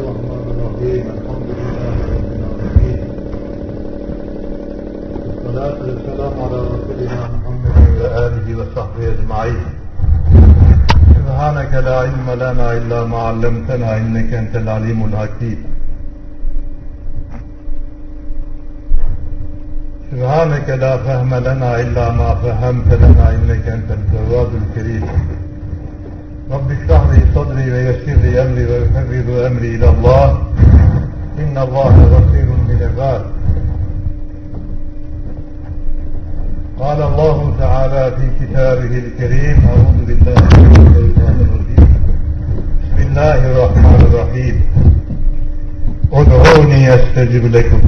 الرحمن الرحيم. الحمد لله رب العالمين. والصلاة والسلام على رسولنا محمد وآله وصحبه أجمعين. سبحانك لا علم لنا إلا ما علمتنا إنك أنت العليم الحكيم. سبحانك لا فهم لنا إلا ما فهمت لنا إنك أنت الجواد الكريم. رب اشرح لي صدري ويسر لي أمري ويحفظ أمري إلى الله. إن الله بصير بالعباد. قال الله تعالى في كتابه الكريم أعوذ بالله من الشيطان الرجيم. بسم الله الرحمن الرحيم. ادعوني أستجب لكم.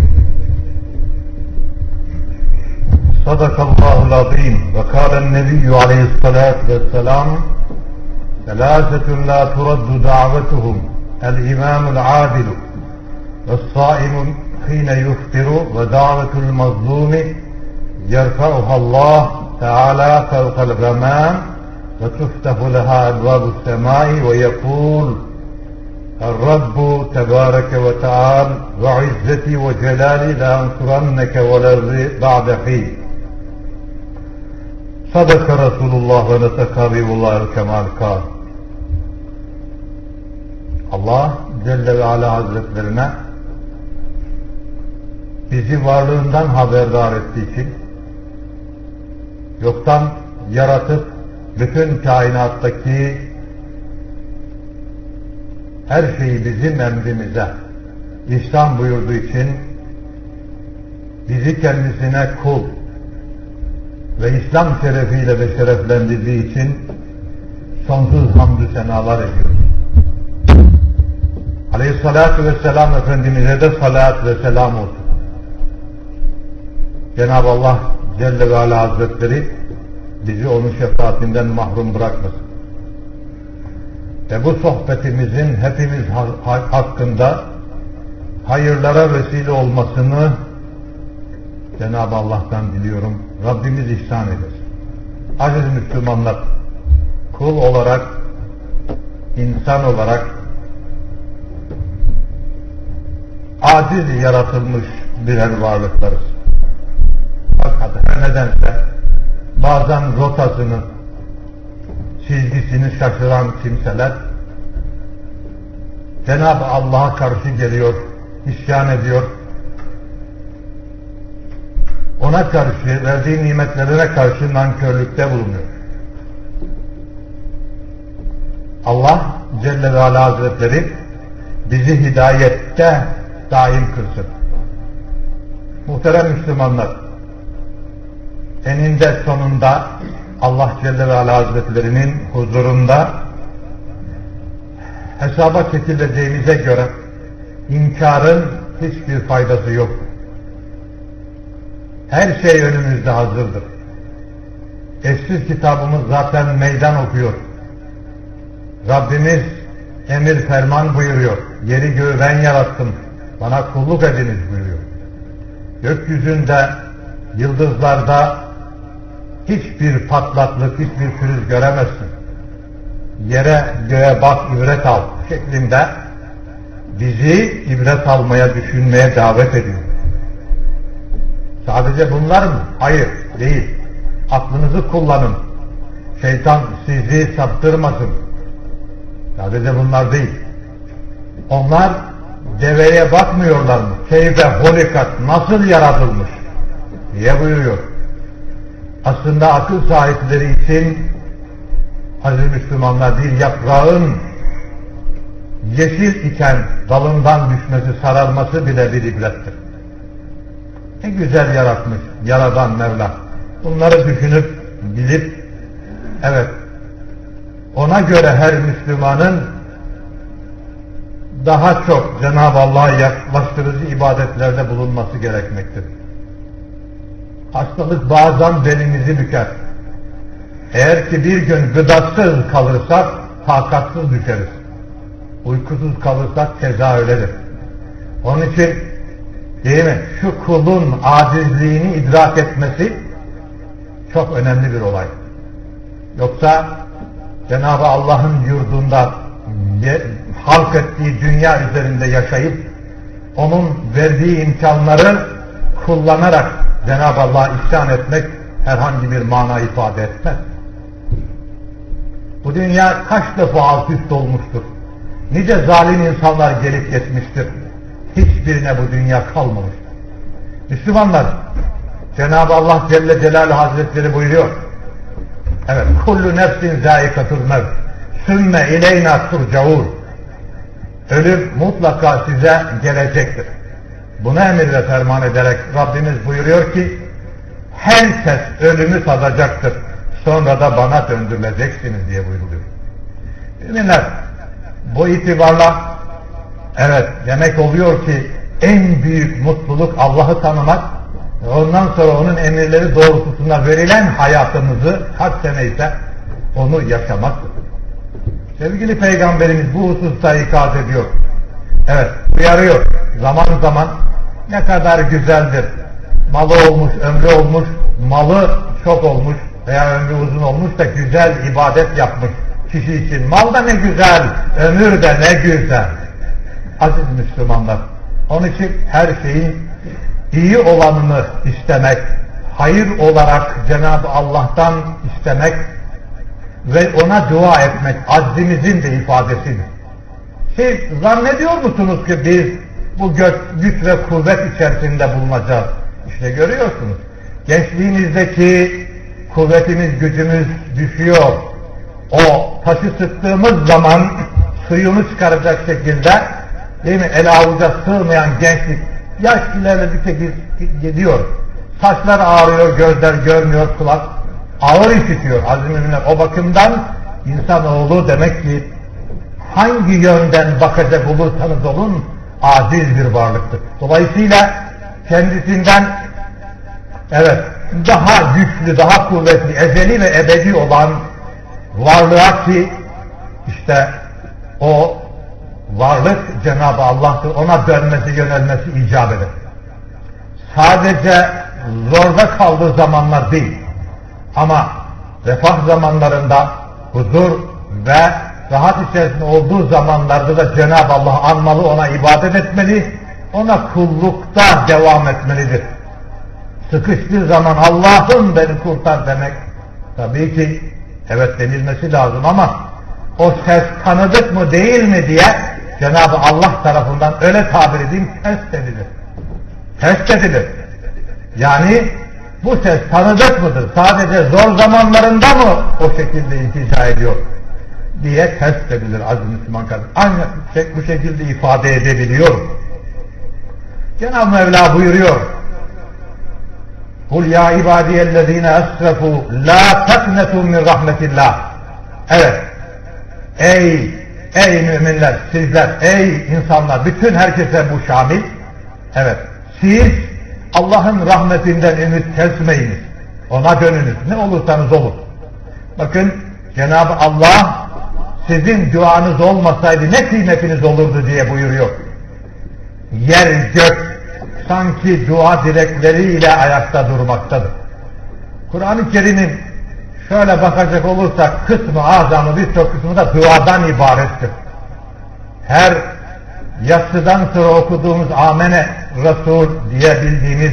صدق الله العظيم. وقال النبي عليه الصلاة والسلام ثلاثة لا ترد دعوتهم. الإمام العادل والصائم حين يفطر ودعوة المظلوم يرفعها الله تعالى فوق الغمام وتفتح لها أبواب السماء ويقول الرب تبارك وتعالى وعزتي وجلالي لأنصرنك ولو بعد حين. صدق رسول الله حبيب الله الكمال قال Allah Celle ve Ala Hazretlerine bizi varlığından haberdar ettiği için yoktan yaratıp bütün kainattaki her şeyi bizim emrimize İslam buyurduğu için bizi kendisine kul ve İslam şerefiyle de şereflendirdiği için sonsuz hamdü senalar ediyoruz. Aleyhissalatü vesselam Efendimiz'e de salat ve selam olsun. Cenab-ı Allah Celle ve Ala Hazretleri bizi onun şefaatinden mahrum bırakmasın. Ve bu sohbetimizin hepimiz hakkında hayırlara vesile olmasını Cenab-ı Allah'tan diliyorum. Rabbimiz ihsan eder. Aziz Müslümanlar, kul olarak, insan olarak aciz yaratılmış birer varlıklarız. Fakat her nedense bazen rotasını, çizgisini şaşıran kimseler Cenab-ı Allah'a karşı geliyor, isyan ediyor, ona karşı, verdiği nimetlerine karşı nankörlükte bulunuyor. Allah Celle ve Ala Hazretleri bizi hidayette daim kılsın. Muhterem Müslümanlar, eninde sonunda Allah Celle ve Ala Hazretlerinin huzurunda hesaba çekileceğimize göre inkarın hiçbir faydası yok. Her şey önümüzde hazırdır. Eşsiz kitabımız zaten meydan okuyor. Rabbimiz emir ferman buyuruyor. Yeri göğü ben yarattım. Bana kulluk ediniz buyuruyor. Gökyüzünde, yıldızlarda hiçbir patlaklık, hiçbir pürüz göremezsin. Yere göğe bak, ibret al şeklinde bizi ibret almaya, düşünmeye davet ediyor. Sadece bunlar mı? Hayır, değil. Aklınızı kullanın. Şeytan sizi saptırmasın. Sadece bunlar değil. Onlar deveye bakmıyorlar mı? Keyfe holikat nasıl yaratılmış? diye buyuruyor. Aslında akıl sahipleri için aziz Müslümanlar bir yaprağın yeşil iken dalından düşmesi, sararması bile bir ibrettir. Ne güzel yaratmış Yaradan Mevla. Bunları düşünüp, bilip, evet, ona göre her Müslümanın daha çok Cenab-ı Allah'a yaklaştırıcı ibadetlerde bulunması gerekmektedir. Hastalık bazen belimizi büker. Eğer ki bir gün gıdasız kalırsak takatsız düşeriz. Uykusuz kalırsak keza öyledir. Onun için değil mi? Şu kulun acizliğini idrak etmesi çok önemli bir olay. Yoksa Cenab-ı Allah'ın yurdunda halk ettiği dünya üzerinde yaşayıp onun verdiği imkanları kullanarak Cenab-ı Allah'a isyan etmek herhangi bir mana ifade etmez. Bu dünya kaç defa alt üst olmuştur. Nice zalim insanlar gelip geçmiştir. Hiçbirine bu dünya kalmamıştır. Müslümanlar, Cenab-ı Allah Celle Celaluhu Hazretleri buyuruyor. Evet, kullu nefsin zâikatul mevt. Sümme ileyna turcaun. Ölüm mutlaka size gelecektir. Buna emir ve ferman ederek Rabbimiz buyuruyor ki, herkes ölümü tadacaktır. Sonra da bana döndürüleceksiniz diye buyuruluyor. Müminler, bu itibarla evet demek oluyor ki en büyük mutluluk Allah'ı tanımak ondan sonra onun emirleri doğrultusunda verilen hayatımızı kaç sene ise onu yaşamaktır. Sevgili Peygamberimiz bu hususta ikaz ediyor. Evet, uyarıyor. Zaman zaman ne kadar güzeldir. Malı olmuş, ömrü olmuş, malı çok olmuş veya ömrü uzun olmuş da güzel ibadet yapmış kişi için. Mal da ne güzel, ömür de ne güzel. Aziz Müslümanlar, onun için her şeyin iyi olanını istemek, hayır olarak Cenab-ı Allah'tan istemek ve ona dua etmek azimizin de ifadesidir. Siz zannediyor musunuz ki biz bu güç, güç ve kuvvet içerisinde bulunacağız? İşte görüyorsunuz. Gençliğinizdeki kuvvetimiz, gücümüz düşüyor. O taşı sıktığımız zaman suyunu çıkaracak şekilde değil mi? El avuca sığmayan gençlik yaş ilerledikçe gidiyor. Saçlar ağrıyor, gözler görmüyor, kulak ağır işitiyor azimler. O bakımdan insanoğlu demek ki hangi yönden bakacak olursanız olun aziz bir varlıktır. Dolayısıyla kendisinden evet daha güçlü, daha kuvvetli, ezeli ve ebedi olan varlığa ki işte o varlık Cenab-ı Allah'tır. Ona dönmesi, yönelmesi icap eder. Sadece zorda kaldığı zamanlar değil. Ama refah zamanlarında huzur ve rahat içerisinde olduğu zamanlarda da Cenab-ı Allah'ı anmalı, ona ibadet etmeli, ona kullukta devam etmelidir. Sıkıştığı zaman Allah'ım beni kurtar demek tabii ki evet denilmesi lazım ama o ses tanıdık mı değil mi diye Cenab-ı Allah tarafından öyle tabir edeyim test edilir. Test edilir. Yani bu ses tanıdık mıdır? Sadece zor zamanlarında mı o şekilde intica ediyor? diye test edilir aziz Müslüman kardeşim. Ancak bu şekilde ifade edebiliyor. Cenab-ı Mevla buyuruyor. Kul ya ibadiyellezine esrefu la teknetu min rahmetillah. Evet. Ey ey müminler, sizler, ey insanlar, bütün herkese bu şamil. Evet. Siz Allah'ın rahmetinden ümit kesmeyiniz. Ona dönünüz. Ne olursanız olun. Bakın Cenab-ı Allah sizin duanız olmasaydı ne kıymetiniz olurdu diye buyuruyor. Yer gök sanki dua direkleriyle ayakta durmaktadır. Kur'an-ı Kerim'in şöyle bakacak olursak kısmı azamı birçok kısmı da duadan ibarettir. Her yatsıdan sonra okuduğumuz Amene Resul diye bildiğimiz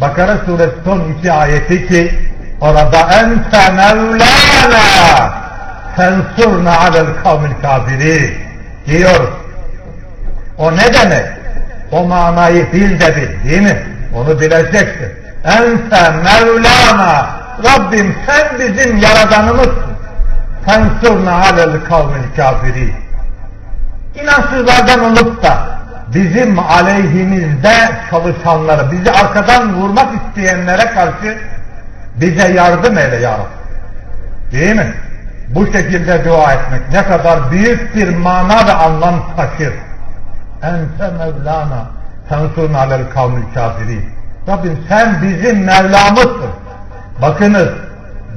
Bakara suresi son iki ayeti ki orada ente mevlana fensurna alel kavmil kafiri diyor. O ne demek? O manayı bil de bil değil mi? Onu bileceksin. Ente mevlana Rabbim sen bizim yaradanımızsın. Fensurna alel kavmil kafiri. İnançsızlardan olup da bizim aleyhimizde çalışanları, bizi arkadan vurmak isteyenlere karşı bize yardım eyle ya. Değil mi? Bu şekilde dua etmek ne kadar büyük bir mana ve anlam taşır. Ente Mevlana tensurun alel kavmil kafiri. Rabbim sen bizim Mevlamızsın. Bakınız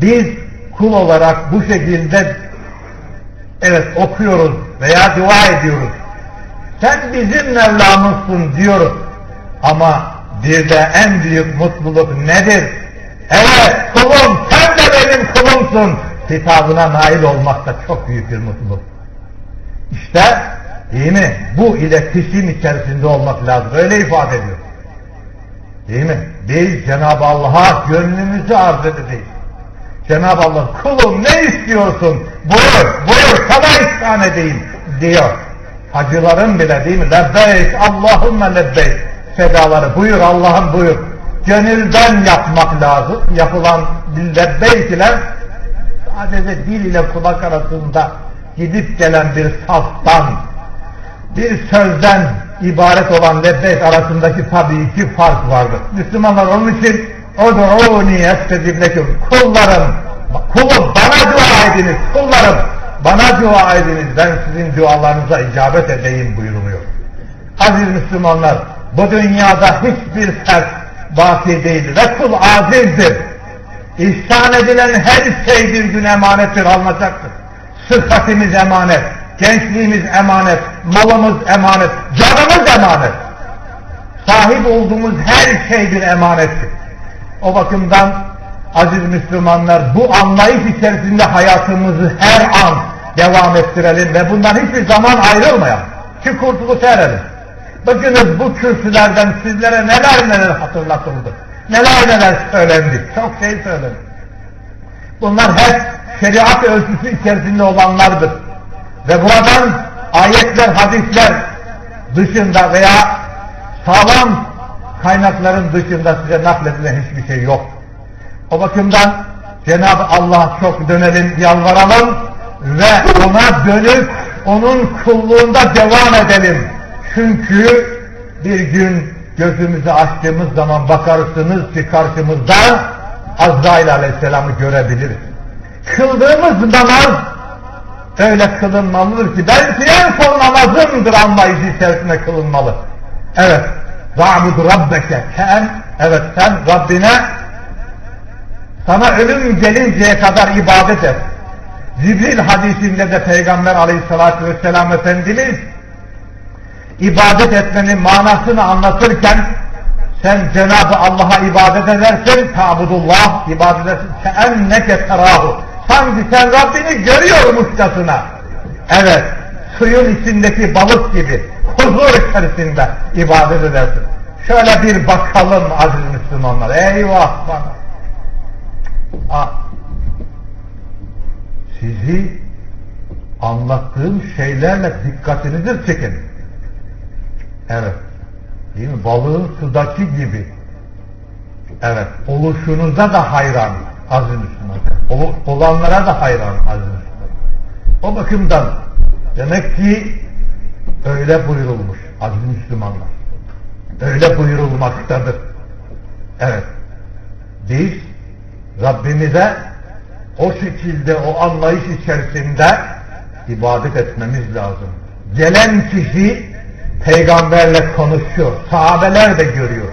biz kul olarak bu şekilde evet okuyoruz veya dua ediyoruz. Sen bizim Mevlamızsın diyoruz. Ama bir de en büyük mutluluk nedir? Evet kulum sen de benim kulumsun. Hitabına nail olmak da çok büyük bir mutluluk. İşte Değil mi? Bu iletişim içerisinde olmak lazım. Öyle ifade ediyor. Değil mi? Biz Cenab-ı Allah'a gönlümüzü arz edeceğiz. Cenab-ı Allah kulum ne istiyorsun? Buyur, buyur sana ihsan edeyim diyor. Hacıların bile değil mi? Lebbeyk, Allahümme lebbeyk sedaları. Buyur Allah'ım buyur. Gönülden yapmak lazım. Yapılan lebbeykiler sadece dil ile kulak arasında gidip gelen bir saftan, bir sözden ibaret olan lebbeyk arasındaki tabii ki fark vardır. Müslümanlar onun için Ud'uni estecib lekum. Kullarım, kulum bana dua ediniz, kullarım bana dua ediniz, ben sizin dualarınıza icabet edeyim buyuruluyor. Aziz Müslümanlar, bu dünyada hiçbir fert baki değil ve kul azizdir. İhsan edilen her şey bir gün emanettir, alınacaktır. Sıhhatimiz emanet, gençliğimiz emanet, malımız emanet, canımız emanet. Sahip olduğumuz her şey bir emanettir. O bakımdan aziz Müslümanlar bu anlayış içerisinde hayatımızı her an devam ettirelim ve bundan hiçbir zaman ayrılmayalım. Ki kurtuluş erelim. Bakınız bu kürsülerden sizlere neler neler hatırlatıldı. Neler neler söylendi. Çok şey söylendi. Bunlar hep şeriat ölçüsü içerisinde olanlardır. Ve buradan ayetler, hadisler dışında veya sağlam kaynakların dışında size nakledilen hiçbir şey yok. O bakımdan Cenab-ı Allah çok dönelim, yalvaralım ve ona dönüp onun kulluğunda devam edelim. Çünkü bir gün gözümüzü açtığımız zaman bakarsınız ki karşımızda Azrail Aleyhisselam'ı görebiliriz. Kıldığımız namaz öyle kılınmalıdır ki belki en son namazımdır anlayışı içerisinde kılınmalı. Evet. Za'bud rabbeke ken evet sen Rabbine sana ölüm gelinceye kadar ibadet et. Cibril hadisinde de Peygamber aleyhissalatü vesselam Efendimiz ibadet etmenin manasını anlatırken sen Cenab-ı Allah'a ibadet edersin, tabudullah ibadet edersin, keenneke terahu. Sanki sen Rabbini görüyormuşçasına. Evet, suyun içindeki balık gibi huzur içerisinde ibadet edersin. Şöyle bir bakalım aziz Müslümanlar. Eyvah bana. Ah. Sizi anlattığım şeylerle dikkatinizi çekin. Evet. Değil mi? Balığın sudaki gibi. Evet. Oluşunuza da hayran aziz Müslümanlar. Olanlara da hayran aziz Müslümanlar. O bakımdan demek ki öyle buyurulmuş aziz Müslümanlar. Öyle buyurulmaktadır. Evet. Biz Rabbimize o şekilde o anlayış içerisinde ibadet etmemiz lazım. Gelen kişi peygamberle konuşuyor. Sahabeler de görüyor.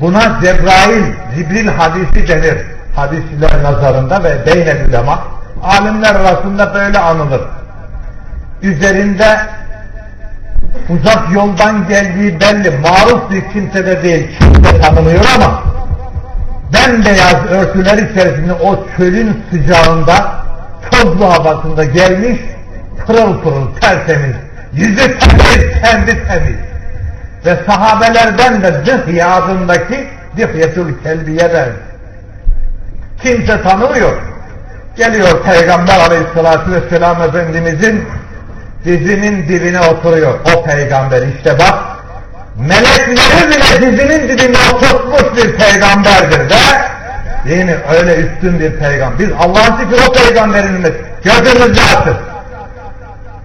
Buna Cebrail, Cibril hadisi denir. Hadisler nazarında ve beynel ulema. Alimler arasında böyle anılır. Üzerinde uzak yoldan geldiği belli, maruf bir kimse de değil, kimse tanımıyor ama bembeyaz örtüler içerisinde o çölün sıcağında, tozlu havasında gelmiş, pırıl pırıl, tertemiz, yüzü temiz, kendi temiz. Ve sahabelerden de Dihye adındaki Dihyetul Kelbiye der. Kimse tanımıyor. Geliyor Peygamber Aleyhisselatü Vesselam Efendimizin dizinin dibine oturuyor. O peygamber işte bak melekleri bile dizinin dibine oturtmuş bir peygamberdir de değil mi? Öyle üstün bir peygamber. Biz Allah'ın şükür o peygamberimiz. Gözünüzü açın.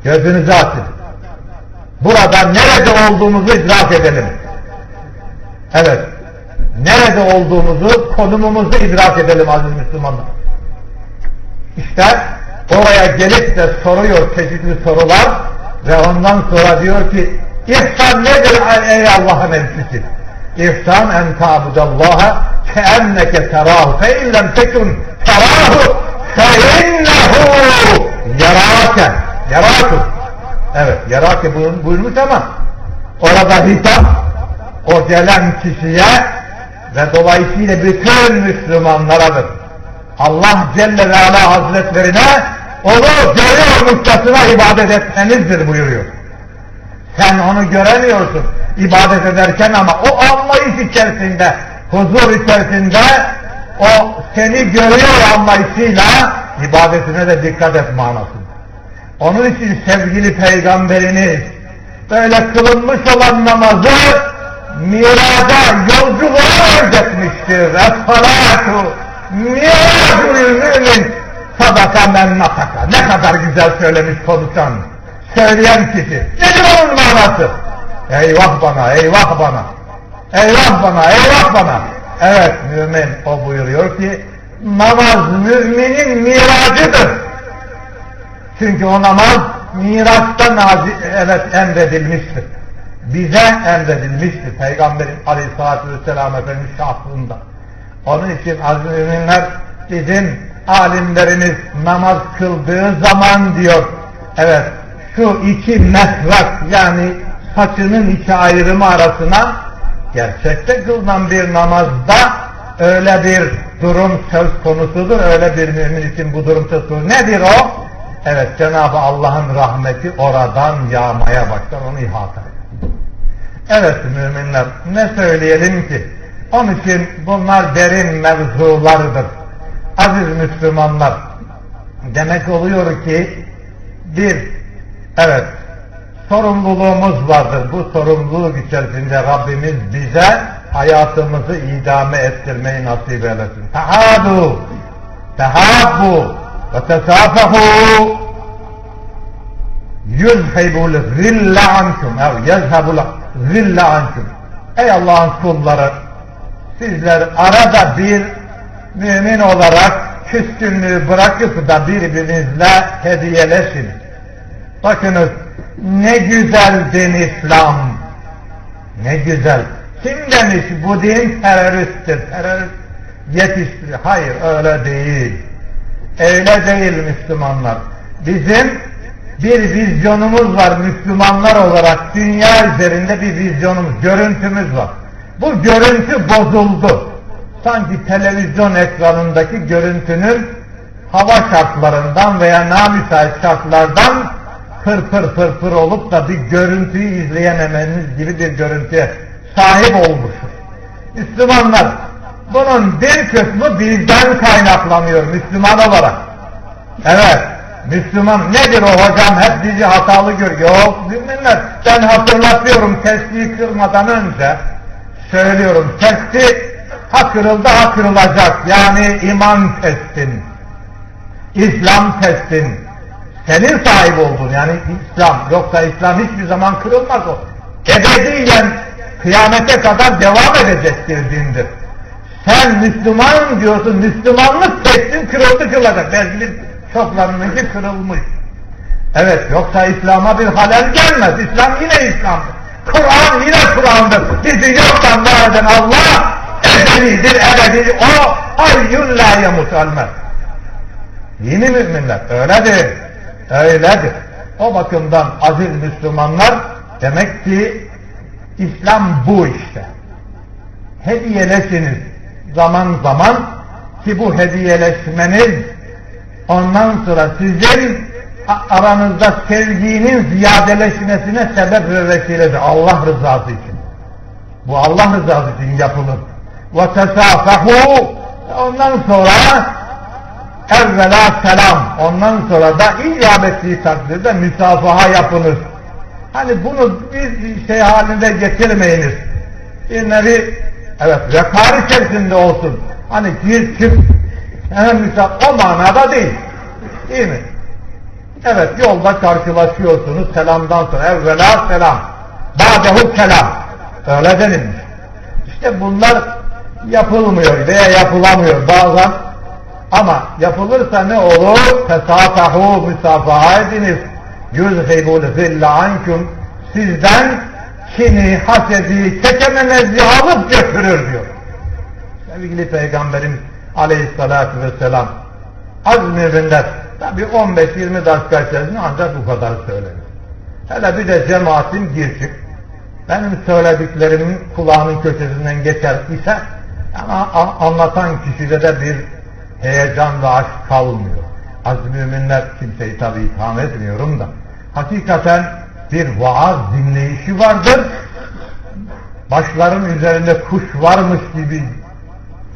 Gözünüzü açın. Burada nerede olduğumuzu idrak edelim. Evet. Nerede olduğumuzu, konumumuzu idrak edelim aziz Müslümanlar. İşte oraya gelip de soruyor çeşitli sorular ve ondan sonra diyor ki İhsan nedir ey Allah'ın elçisi? İhsan en ta'budallaha keenneke terahu fe illem tekun terahu fe innehu yarake yarake evet yarake buyurmuş ama orada hitap o gelen kişiye ve dolayısıyla bütün Müslümanlaradır. Allah Celle ve Ala Hazretlerine onu görüyormuşçasına ibadet etmenizdir buyuruyor. Sen onu göremiyorsun ibadet ederken ama o anlayış içerisinde, huzur içerisinde o seni görüyor anlayışıyla ibadetine de dikkat et manasında. Onun için sevgili peygamberiniz böyle kılınmış olan namazı miraca yolculuğa öğretmiştir. Es-salatu miracul mümin sadaka men nataka. Ne kadar güzel söylemiş konuşan, söyleyen kişi. Nedir onun manası? Eyvah bana, eyvah bana. Eyvah bana, eyvah bana. Evet mümin o buyuruyor ki namaz müminin miracıdır. Çünkü o namaz miraçta nazi, evet emredilmiştir. Bize emredilmiştir. Peygamberin aleyhissalatü vesselam Efendimiz şahsında. Onun için aziz müminler bizim alimlerimiz namaz kıldığı zaman diyor evet şu iki mesrak yani saçının iki ayrımı arasına gerçekte kılınan bir namazda öyle bir durum söz konusudur. Öyle bir mümin için bu durum söz konusu. Nedir o? Evet Cenab-ı Allah'ın rahmeti oradan yağmaya başlar. Onu ihata Evet müminler ne söyleyelim ki? Onun için bunlar derin mevzulardır. Aziz Müslümanlar demek oluyor ki bir evet sorumluluğumuz vardır. Bu sorumluluk içerisinde Rabbimiz bize hayatımızı idame ettirmeyi nasip eylesin. Tehadu, tehabbu ve tesafahu yuzhibul zille ankum ev yezhebul zille ankum. Ey Allah'ın kulları sizler arada bir mümin olarak küskünlüğü bırakıp da birbirinizle hediyeleşin. Bakınız ne güzel din İslam. Ne güzel. Kim demiş bu din teröristtir, terörist yetiştiriyor. Hayır öyle değil. Öyle değil Müslümanlar. Bizim bir vizyonumuz var Müslümanlar olarak dünya üzerinde bir vizyonumuz, görüntümüz var. Bu görüntü bozuldu. Sanki televizyon ekranındaki görüntünün hava şartlarından veya namüsait şartlardan pır pır pır pır olup da bir görüntüyü izleyememeniz gibi bir görüntüye sahip olmuşuz. Müslümanlar bunun bir kısmı bizden kaynaklanıyor Müslüman olarak. Evet, Müslüman nedir o hocam hep bizi hatalı görüyor. Yok müminler ben hatırlatıyorum testiyi kırmadan önce söylüyorum testi ha kırıldı ha kırılacak yani iman testin, İslam testin, senin sahip olduğun yani İslam yoksa İslam hiçbir zaman kırılmaz o. Ebediyen kıyamete kadar devam edecek bir dindir. Sen Müslüman diyorsun, Müslümanlık testin kırıldı kırılacak. Belki çoklarınınki kırılmış. Evet, yoksa İslam'a bir halel gelmez. İslam yine İslam'dır. Kur'an yine Kur'an'dır. Bizi yoktan var Allah ebedidir, ebedidir. O hayyun la ölmez. Yeni müminler öyledir. Öyledir. O bakımdan aziz Müslümanlar demek ki İslam bu işte. Hediyeleşiniz zaman zaman ki bu hediyeleşmeniz ondan sonra sizin aranızda sevginin ziyadeleşmesine sebep ve vesiledir. Allah rızası için. Bu Allah rızası için yapılır. Ve tesafahu ondan sonra evvela selam ondan sonra da icap ettiği takdirde müsafaha yapınız. Hani bunu bir şey halinde getirmeyiniz. Bir nevi evet rekar içerisinde olsun. Hani gir çık hemen müsafaha o manada değil. Değil mi? Evet yolda karşılaşıyorsunuz selamdan sonra evvela selam. Ba'dehu selam. Öyle denilmiş. İşte bunlar yapılmıyor veya yapılamıyor bazen ama yapılırsa ne olur? Tesafahu müsafaha ediniz. Yüzhibul zille ankum. Sizden kini, hasedi, çekememezliği alıp götürür diyor. Sevgili Peygamberim aleyhissalatü vesselam az müminler tabi 15-20 dakika içerisinde ancak bu kadar söylenir. Hele bir de cemaatin girçik. Benim söylediklerimin kulağının köşesinden geçer ise ama anlatan kişide de bir heyecan ve aşk kalmıyor. Az müminler kimseyi tabi itham etmiyorum da hakikaten bir vaaz dinleyişi vardır. Başların üzerinde kuş varmış gibi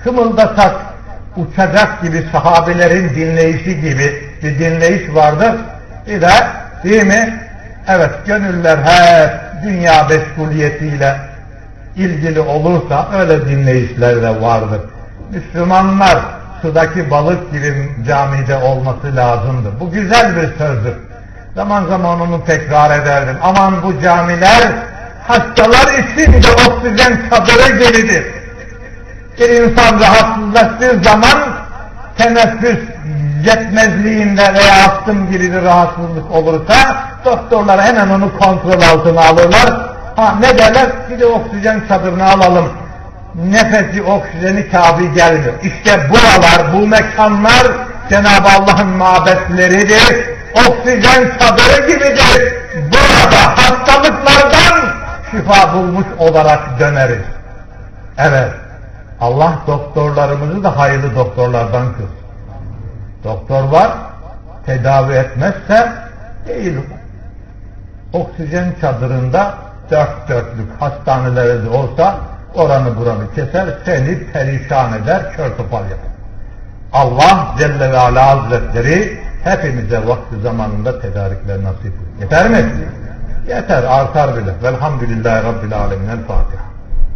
kımıldasak uçacak gibi sahabelerin dinleyişi gibi bir dinleyiş vardır. Bir de değil mi? Evet gönüller hep dünya meşguliyetiyle ilgili olursa öyle dinleyişler de vardır. Müslümanlar sudaki balık gibi camide olması lazımdır. Bu güzel bir sözdür. Zaman zaman onu tekrar ederdim. Aman bu camiler hastalar için de oksijen çadırı gibidir. Bir insan rahatsızlaştığı zaman teneffüs yetmezliğinde veya astım gibi bir rahatsızlık olursa doktorlar hemen onu kontrol altına alırlar. Ha ne derler? Bir de oksijen çadırını alalım. Nefesi oksijeni kabi gelmiyor. İşte buralar, bu mekanlar Cenab-ı Allah'ın mabetleridir. Oksijen çadırı gibidir. Burada hastalıklardan şifa bulmuş olarak döneriz. Evet. Allah doktorlarımızı da hayırlı doktorlardan kılsın. Doktor var, tedavi etmezse değil. Oksijen çadırında dört dörtlük hastaneleri olsa oranı buranı keser, seni perişan eder, kör topal yapar. Allah Celle ve Ala Hazretleri hepimize vakti zamanında tedarikler nasip buyur. Yeter mi? Yeter, artar bile. Velhamdülillahi Rabbil Alemin. El Fatiha.